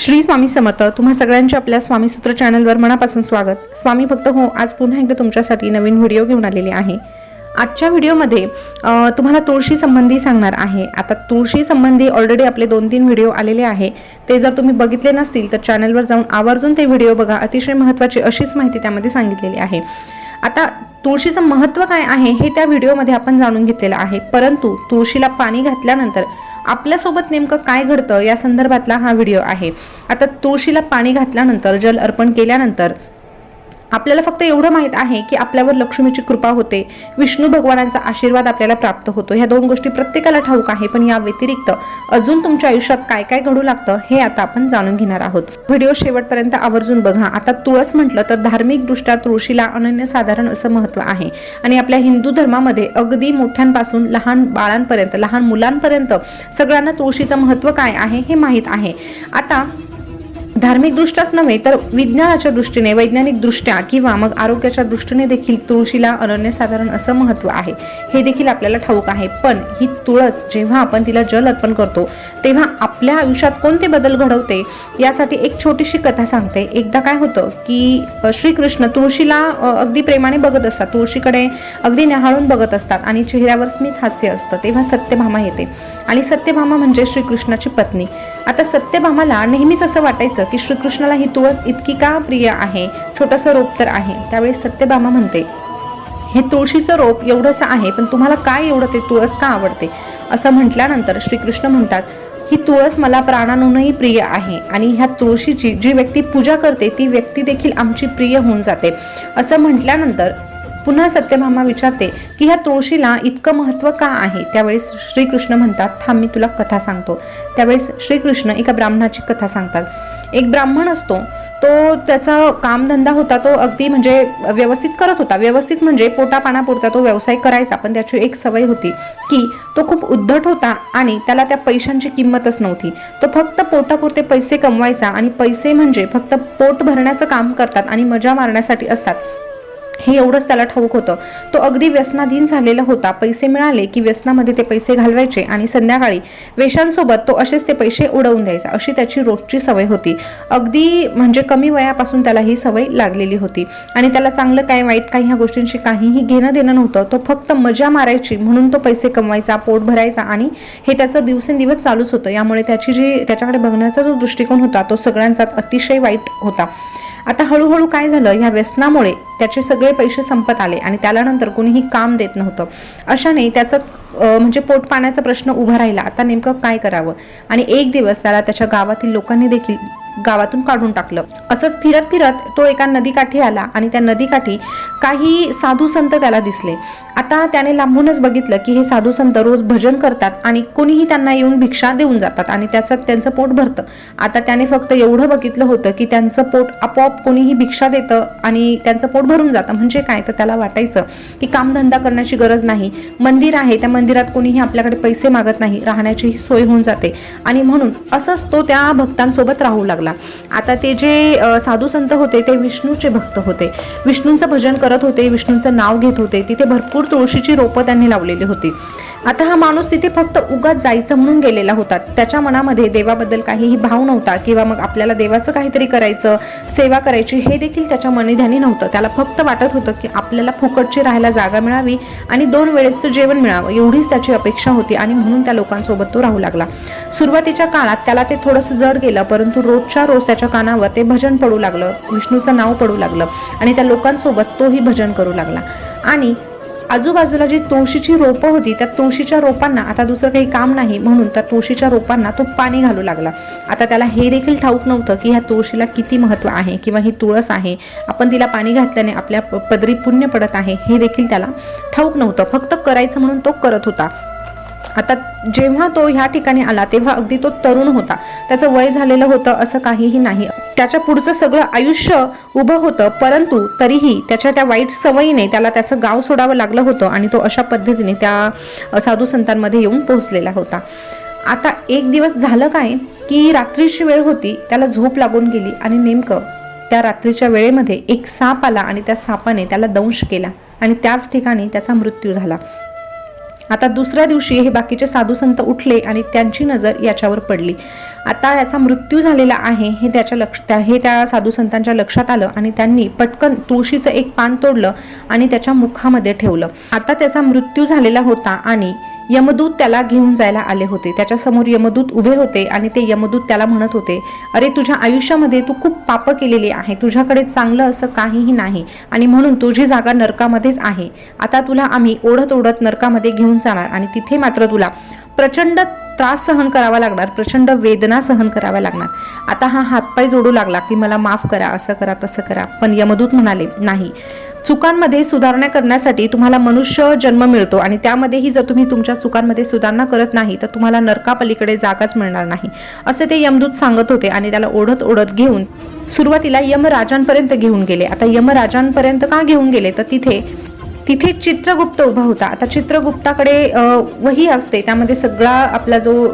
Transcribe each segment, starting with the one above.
श्री स्वामी समर्थ तुम्हा सगळ्यांचे आपल्या स्वामी सूत्र चॅनलवर मनापासून स्वागत. स्वामी भक्त हो आज पुन्हा एकदा तुमच्यासाठी नवीन व्हिडिओ घेऊन आलेले आहे. आजच्या व्हिडिओमध्ये तुम्हाला तुळशी संबंधी सांगणार आहे. आता तुळशी संबंधी ऑलरेडी आपले दोन तीन व्हिडिओ आलेले आहे. ते जर तुम्ही बघितले नसतील तर चॅनलवर जाऊन आवर्जून ते व्हिडिओ बघा. अतिशय महत्त्वाची अशीच माहिती त्यामध्ये सांगितलेली आहे. आता तुळशीचं महत्त्व काय आहे हे त्या व्हिडिओमध्ये आपण जाणून घेतलेलं आहे. परंतु तुळशीला पाणी घातल्यानंतर आपल्यासोबत नेमकं काय घडतं या संदर्भातला हा व्हिडिओ आहे. आता तुळशीला पाणी घातल्यानंतर जल अर्पण केल्यानंतर आपल्याला फक्त एवढं माहीत आहे की आपल्यावर लक्ष्मीची कृपा होते. विष्णू भगवानांचा आशीर्वाद आपल्याला प्राप्त होतो. ह्या दोन गोष्टी प्रत्येकाला ठाऊक आहे पण या व्यतिरिक्त अजून तुमच्या आयुष्यात काय काय घडू लागतं हे आता आपण जाणून घेणार आहोत. व्हिडिओ शेवटपर्यंत आवर्जून बघा. आता तुळस म्हटलं तर धार्मिकदृष्ट्या तुळशीला अनन्यसाधारण असं महत्त्व आहे. आणि आपल्या हिंदू धर्मामध्ये अगदी मोठ्यांपासून लहान बाळांपर्यंत लहान मुलांपर्यंत सगळ्यांना तुळशीचं महत्त्व काय आहे हे माहीत आहे. आता धार्मिक दृष्ट्याच नव्हे तर विज्ञानाच्या दृष्टीने वैज्ञानिक दृष्ट्या किंवा मग आरोग्याच्या दृष्टीने देखील तुळशीला अनन्यसाधारण असं महत्त्व आहे. हे देखील आपल्याला ठाऊक आहे. पण ही तुळस जेव्हा आपण तिला जल अर्पण करतो तेव्हा आपल्या आयुष्यात कोणते बदल घडवते यासाठी एक छोटीशी कथा सांगते. एकदा काय होतं की श्रीकृष्ण तुळशीला अगदी प्रेमाने बघत असतात. तुळशीकडे अगदी न्याहाळून बघत असतात आणि चेहऱ्यावर स्मित हास्य असतं. तेव्हा सत्यभामा येते. आणि सत्यभामा म्हणजे श्रीकृष्णाची पत्नी. आता सत्यभामाला नेहमीच असं वाटायचं की श्रीकृष्णाला ही तुळस इतकी का प्रिय आहे? छोटंसं रोप तर आहे. त्यावेळी सत्यभामा म्हणते हे तुळशीचं रोप एवढंसं आहे पण तुम्हाला काय एवढं ते तुळस का आवडते? असं म्हटल्यानंतर श्रीकृष्ण म्हणतात ही तुळस मला प्राणांहूनही प्रिय आहे आणि ह्या तुळशीची जी व्यक्ती पूजा करते ती व्यक्ती देखील आमची प्रिय होऊन जाते. असं म्हटल्यानंतर पुन्हा सत्यभामा विचारते की ह्या तुळशीला इतकं महत्त्व का आहे? त्यावेळेस श्रीकृष्ण म्हणतात थांब मी तुला कथा सांगतो. त्यावेळेस श्रीकृष्ण एका ब्राह्मणाची कथा सांगतात. एक ब्राह्मण असतो तो त्याचा कामधंदा होता तो अगदी म्हणजे व्यवस्थित करत होता. व्यवस्थित म्हणजे पोटापाण्यापुरता तो व्यवसाय करायचा पण त्याची एक सवय होती की तो खूप उद्धट होता आणि त्याला त्या पैशांची किंमतच नव्हती. तो फक्त पोटापुरते पैसे कमवायचा आणि पैसे म्हणजे फक्त पोट भरण्याचं काम करतात आणि मजा मारण्यासाठी असतात. हे एवढंच त्याला ठाऊक होतं. तो अगदी व्यसनाधीन झालेला होता. पैसे मिळाले की व्यसनामध्ये ते पैसे घालवायचे आणि संध्याकाळी वेशांसोबत तो असेच ते पैसे उडवून द्यायचा. अशी त्याची रोजची सवय होती. अगदी म्हणजे कमी वयापासून त्याला ही सवय लागलेली होती. आणि त्याला चांगलं काय वाईट काही ह्या गोष्टींशी काहीही घेणं देणं नव्हतं. तो फक्त मजा मारायची म्हणून तो पैसे कमवायचा पोट भरायचा आणि हे त्याचं दिवसेंदिवस चालूच होतं. यामुळे त्याची जी त्याच्याकडे बघण्याचा जो दृष्टिकोन होता तो सगळ्यांचा अतिशय वाईट होता. आता हळूहळू काय झालं? ह्या व्यसनामुळे त्याचे सगळे पैसे संपत आले आणि त्याला नंतर कोणीही काम देत नव्हतं. अशाने त्याचं म्हणजे पोट पाण्याचा प्रश्न उभा राहिला. आता नेमकं काय करावं? आणि एक दिवस त्याला त्याच्या गावातील लोकांनी देखील गावातून काढून टाकलं. असंच फिरत फिरत तो एका नदीकाठी आला आणि त्या नदीकाठी काही साधू संत त्याला दिसले. आता त्याने लांबूनच बघितलं की हे साधू संत रोज भजन करतात आणि कोणीही त्यांना येऊन भिक्षा देऊन जातात आणि त्याचं त्यांचं पोट भरतं. आता त्याने फक्त एवढं बघितलं होतं की त्यांचं पोट आपोआप कोणीही भिक्षा देतं आणि त्यांचं पोट भरून जातं. म्हणजे काय? तर त्याला वाटायचं की कामधंदा करण्याची गरज नाही. मंदिर आहे त्या मंदिरात कोणीही आपल्याकडे पैसे मागत नाही. राहण्याचीही सोय होऊन जाते. आणि म्हणून असंच तो त्या भक्तांसोबत राहू लागला. आता ते जे साधू संत होते ते विष्णूचे भक्त होते. विष्णूंचं भजन करत होते विष्णूंचं नाव घेत होते. तिथे भरपूर तुळशीची रोपं त्यांनी लावलेली होती. आता हा माणूस तिथे फक्त उगाच जायचं म्हणून गेलेला होता. त्याच्या मनामध्ये देवाबद्दल काहीही भाव नव्हता किंवा मग आपल्याला देवाचं काहीतरी करायचं सेवा करायची हे देखील त्याच्या मनीध्यानी नव्हतं. त्याला फक्त वाटत होतं की आपल्याला फुकटची राहायला जागा मिळावी आणि दोन वेळेचं जेवण मिळावं एवढीच त्याची अपेक्षा होती आणि म्हणून त्या लोकांसोबत तो राहू लागला. सुरुवातीच्या काळात त्याला ते थोडंसं जड गेलं परंतु रोजच्या रोज त्याच्या कानावर ते भजन पडू लागलं विष्णूचं नाव पडू लागलं आणि त्या लोकांसोबत तोही भजन करू लागला. आणि आजूबाजूला जी तुळशीची रोपं होती त्या तुळशीच्या रोपांना आता दुसरं काही काम नाही. म्हणून त्या तुळशीच्या रोपांना तो पाणी घालू लागला. आता त्याला हे देखील ठाऊक नव्हतं की ह्या तुळशीला किती महत्त्व आहे किंवा ही तुळस आहे. आपण तिला पाणी घातल्याने आपल्या प- पदरी पुण्य पडत आहे हे देखील त्याला ठाऊक नव्हतं. फक्त करायचं म्हणून तो करत होता. आता जेव्हा तो ह्या ठिकाणी आला तेव्हा अगदी तो तरुण होता. त्याचं वय झालेलं होतं असं काहीही नाही. त्याच्या पुढचं सगळं आयुष्य उभं होतं परंतु तरीही त्याच्या त्या वाईट सवयीने त्याला त्याचं गाव सोडावं लागलं होतं आणि तो अशा पद्धतीने त्या साधू संतांमध्ये येऊन पोहोचलेला होता. आता एक दिवस झालं काय की रात्रीची वेळ होती त्याला झोप लागून गेली आणि नेमकं त्या रात्रीच्या वेळेमध्ये एक साप आला आणि त्या सापाने त्याला दंश केला आणि त्याच ठिकाणी त्याचा मृत्यू झाला. आता दुसऱ्या दिवशी हे बाकीचे साधू संत उठले आणि त्यांची नजर याच्यावर पडली. आता याचा मृत्यू झालेला आहे हे त्याच्या लक्ष त्या- हे त्या साधू संतांच्या लक्षात आलं आणि त्यांनी पटकन तुळशीचं एक पान तोडलं आणि त्याच्या मुखामध्ये ठेवलं. आता त्याचा मृत्यू झालेला होता आणि यमदूत त्याला घेऊन जायला आले होते. त्याच्यासमोर यमदूत उभे होते आणि ते यमदूत त्याला म्हणत होते अरे तुझ्या आयुष्यामध्ये तू खूप पाप केलेली आहे. तुझ्याकडे चांगलं असं काहीही नाही आणि म्हणून तुझी जागा नरकामध्येच आहे. आता तुला आम्ही ओढत ओढत नरकामध्ये घेऊन जाणार आणि तिथे मात्र तुला प्रचंड त्रास सहन करावा लागणार प्रचंड वेदना सहन कराव्या लागणार. आता हा हातपाय जोडू लागला की मला माफ करा असं करा तसं करा. पण यमदूत म्हणाले नाही. चुकांमध्ये सुधारणा करण्यासाठी तुम्हाला मनुष्य जन्म मिळतो आणि त्यामध्येही जर तुम्ही तुमच्या चुकांमध्ये सुधारणा करत नाही तर तुम्हाला नरकापलीकडे जागाच मिळणार नाही. असे ते यमदूत सांगत होते आणि त्याला ओढत ओढत घेऊन सुरुवातीला यमराजांपर्यंत घेऊन गेले. आता यमराजांपर्यंत का घेऊन गेले? तर तिथे तिथे चित्रगुप्त उभा होता. आता चित्रगुप्ताकडे वही असते. त्यामध्ये सगळा आपला जो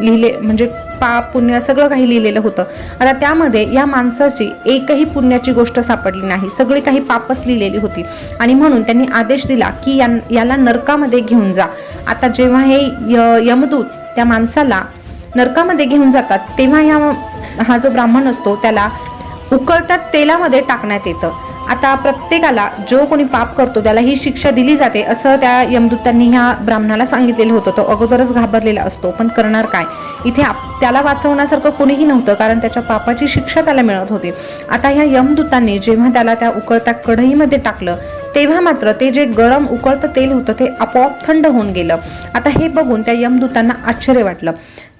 लिहिले म्हणजे पाप पुण्य सगळं काही लिहिलेलं होतं. आता त्यामध्ये या माणसाची एकही पुण्याची गोष्ट सापडली नाही. सगळी काही पापच लिहिलेली होती. आणि म्हणून त्यांनी आदेश दिला की या याला नरकामध्ये घेऊन जा. आता जेव्हा हे य- यमदूत त्या माणसाला नरकामध्ये घेऊन जातात तेव्हा या हा जो ब्राह्मण असतो त्याला उकळतात तेलामध्ये टाकण्यात येतं. आता प्रत्येकाला जो कोणी पाप करतो त्याला ही शिक्षा दिली जाते असं त्या यमदूतांनी ह्या ब्राह्मणाला सांगितलेलं होतं. तो अगोदरच घाबरलेला असतो. पण करणार काय? इथे आप- त्याला वाचवण्यासारखं कोणीही नव्हतं कारण त्याच्या पापाची शिक्षा त्याला मिळत होती. आता ह्या यमदूतांनी जेव्हा त्याला त्या उकळत्या कढईमध्ये टाकलं तेव्हा मात्र ते जे गरम उकळतं तेल होतं ते आपोआप थंड होऊन गेलं. आता हे बघून त्या यमदूतांना आश्चर्य वाटलं.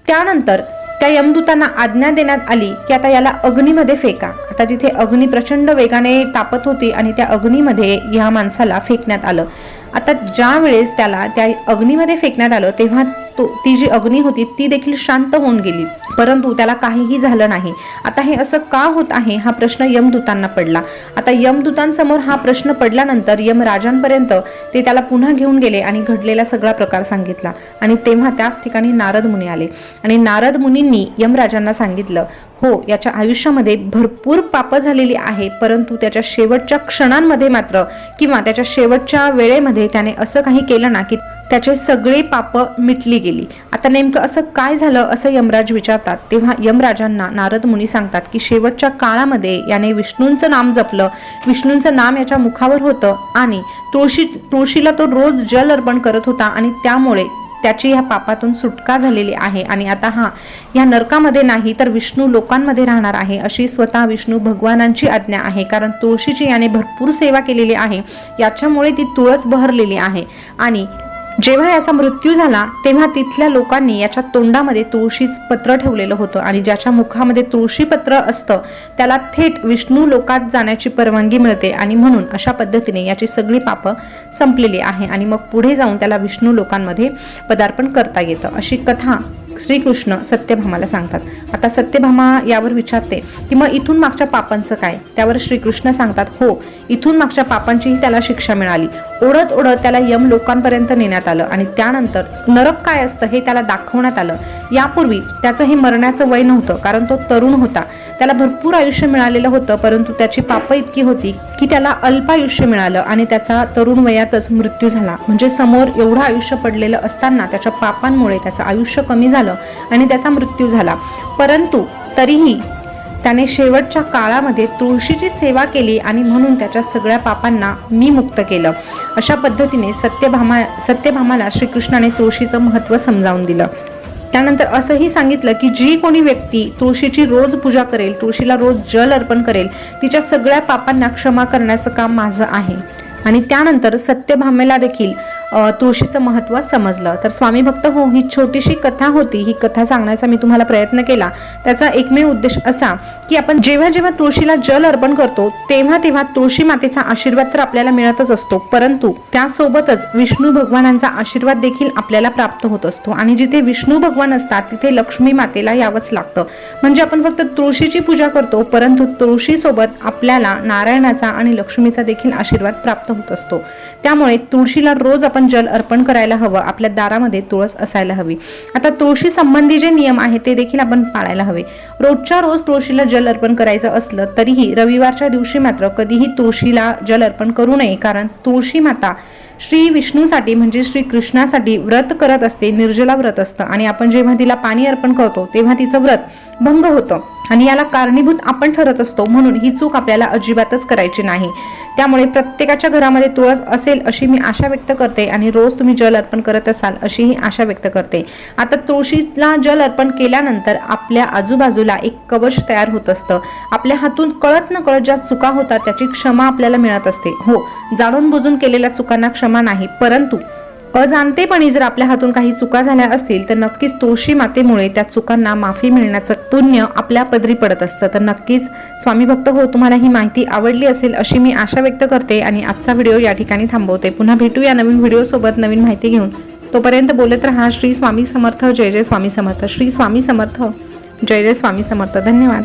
त्यानंतर त्या यमदूतांना आज्ञा देण्यात आली की आता याला अग्नीमध्ये फेका. आता तिथे अग्नी प्रचंड वेगाने तापत होती आणि त्या अग्नीमध्ये ह्या माणसाला फेकण्यात आलं. आता ज्या वेळेस त्याला त्या अग्नीमध्ये फेकण्यात आलं तेव्हा तो ती जी अग्नी होती ती देखील शांत होऊन गेली. परंतु त्याला काहीही झालं नाही. आता हे असं का होत आहे? हा प्रश्न यमदूतांना पडला. आता यमदूतांसमोर हा प्रश्न पडल्यानंतर यमराजांपर्यंत ते त्याला पुन्हा घेऊन गेले आणि घडलेला सगळा प्रकार सांगितला. आणि तेव्हा त्याच ठिकाणी नारद मुनी आले. आणि नारद मुनींनी यमराजांना सांगितलं हो याच्या आयुष्यामध्ये भरपूर पाप झालेली आहे परंतु त्याच्या शेवटच्या क्षणांमध्ये मात्र किंवा त्याच्या शेवटच्या वेळेमध्ये त्याने असं काही केलं ना की त्याचे सगळे पाप मिटली गेली. आता नेमकं असं काय झालं असं यमराज विचारतात. तेव्हा यमराजांना नारद मुनी सांगतात की शेवटच्या काळामध्ये याने विष्णूंचं नाम जपलं. विष्णूंचं नाम याच्या मुखावर होतं आणि तुळशी तुळशीला तो रोज जल अर्पण करत होता आणि त्यामुळे त्याची ह्या पापातून सुटका झालेली आहे. आणि आता हा या नरकामध्ये नाही तर विष्णू लोकांमध्ये राहणार आहे अशी स्वतः विष्णू भगवानांची आज्ञा आहे. कारण तुळशीची याने भरपूर सेवा केलेली आहे. याच्यामुळे ती तुळस बहरलेली आहे. आणि जेव्हा याचा मृत्यू झाला तेव्हा तिथल्या लोकांनी याच्या तोंडामध्ये तुळशीच पत्र ठेवलेलं होतं आणि ज्याच्या मुखामध्ये तुळशी पत्र असतं त्याला थेट विष्णू लोकात जाण्याची परवानगी मिळते आणि म्हणून अशा पद्धतीने याची सगळी पापं संपलेली आहे आणि मग पुढे जाऊन त्याला विष्णू लोकांमध्ये पदार्पण करता येतं. अशी कथा श्रीकृष्ण सत्यभामाला सांगतात. आता सत्यभामा यावर विचारते की मग इथून मागच्या पापांचं काय? त्यावर श्रीकृष्ण सांगतात हो इथून मागच्या पापांचीही त्याला शिक्षा मिळाली. ओढत ओढत त्याला यम लोकांपर्यंत नेण्यात आलं आणि त्यानंतर नरक काय असतं हे त्याला दाखवण्यात आलं. यापूर्वी त्याचं हे मरण्याचं वय नव्हतं कारण तो तरुण होता. त्याला भरपूर आयुष्य मिळालेलं होतं परंतु त्याची पाप इतकी होती की त्याला अल्प आयुष्य मिळालं आणि त्याचा तरुण वयातच मृत्यू झाला. म्हणजे समोर एवढं आयुष्य पडलेलं असताना त्याच्या पापांमुळे त्याचं आयुष्य कमी झालं आणि त्याचा मृत्यू झाला. परंतु तरीही त्याने शेवटच्या काळामध्ये तुळशीची सेवा केली आणि म्हणून त्याच्या सगळ्या पापांना मी मुक्त केलं. अशा पद्धतीने सत्यभामा सत्यभामाला श्रीकृष्णाने तुळशीचं महत्त्व समजावून दिलं. त्यानंतर असंही सांगितलं की जी कोणी व्यक्ती तुळशीची रोज पूजा करेल तुळशीला रोज जल अर्पण करेल तिच्या सगळ्या पापांना क्षमा करण्याचं काम माझं आहे. आणि त्यानंतर सत्यभामेला देखील तुळशीचं महत्त्व समजलं. तर स्वामी भक्त हो ही छोटीशी कथा होती. ही कथा सांगण्याचा मी तुम्हाला प्रयत्न केला. त्याचा एकमेव उद्देश असा की आपण जेव्हा जेव्हा तुळशीला जल अर्पण करतो तेव्हा तेव्हा तुळशी मातेचा आशीर्वाद तर आपल्याला मिळतच असतो. परंतु त्यासोबतच विष्णू भगवानांचा आशीर्वाद देखील आपल्याला प्राप्त होत असतो. आणि जिथे विष्णू भगवान असतात तिथे लक्ष्मी मातेला यावंच लागतं. म्हणजे आपण फक्त तुळशीची पूजा करतो परंतु तुळशीसोबत आपल्याला नारायणाचा आणि लक्ष्मीचा देखील आशीर्वाद प्राप्त होत असतो. त्यामुळे तुळशीला रोज आपण आपण जल अर्पण करायला हवं आपल्या दारामध्ये तुळस असायला हवी. आता तुळशी संबंधी जे नियम आहेत ते देखील आपण पाळायला हवे. रोजच्या रोज तुळशीला जल अर्पण करायचं असलं तरीही रविवारच्या दिवशी मात्र कधीही तुळशीला जल अर्पण करू नये कारण तुळशी माता श्री विष्णूसाठी म्हणजे श्री कृष्णासाठी व्रत करत असते निर्जला व्रत असतं. आणि आपण जेव्हा तिला पाणी अर्पण करतो तेव्हा तिचं व्रत भंग होतं. आणि याला कारणीभूत आपण ठरत असतो म्हणून ही चूक आपल्याला अजिबातच करायची नाही. त्यामुळे प्रत्येकाच्या घरामध्ये तुळस असेल अशी मी आशा व्यक्त करते. आणि रोज तुम्ही जल अर्पण करत असाल अशीही आशा व्यक्त करते. आता तुळशीला जल अर्पण केल्यानंतर आपल्या आजूबाजूला एक कवच तयार होत असतं. आपल्या हातून कळत न कळत ज्या चुका होतात त्याची क्षमा आपल्याला मिळत असते. हो जाणून बुजून केलेल्या चुकांना क्षमा नाही. परंतु अजाणतेपणी जर आपल्या हातून काही चुका झाल्या असतील तर नक्कीच तुळशी मातेमुळे त्या चुकांना माफी मिळण्याचं पुण्य आपल्या पदरी पडत असतं. तर नक्कीच स्वामी भक्त हो तुम्हाला ही माहिती आवडली असेल अशी मी आशा व्यक्त करते आणि आजचा व्हिडिओ या ठिकाणी थांबवते. पुन्हा भेटूया नवीन व्हिडिओसोबत नवीन माहिती घेऊन. तोपर्यंत बोलत रहा श्री स्वामी समर्थ जय जय स्वामी समर्थ. श्री स्वामी समर्थ जय जय स्वामी समर्थ. धन्यवाद.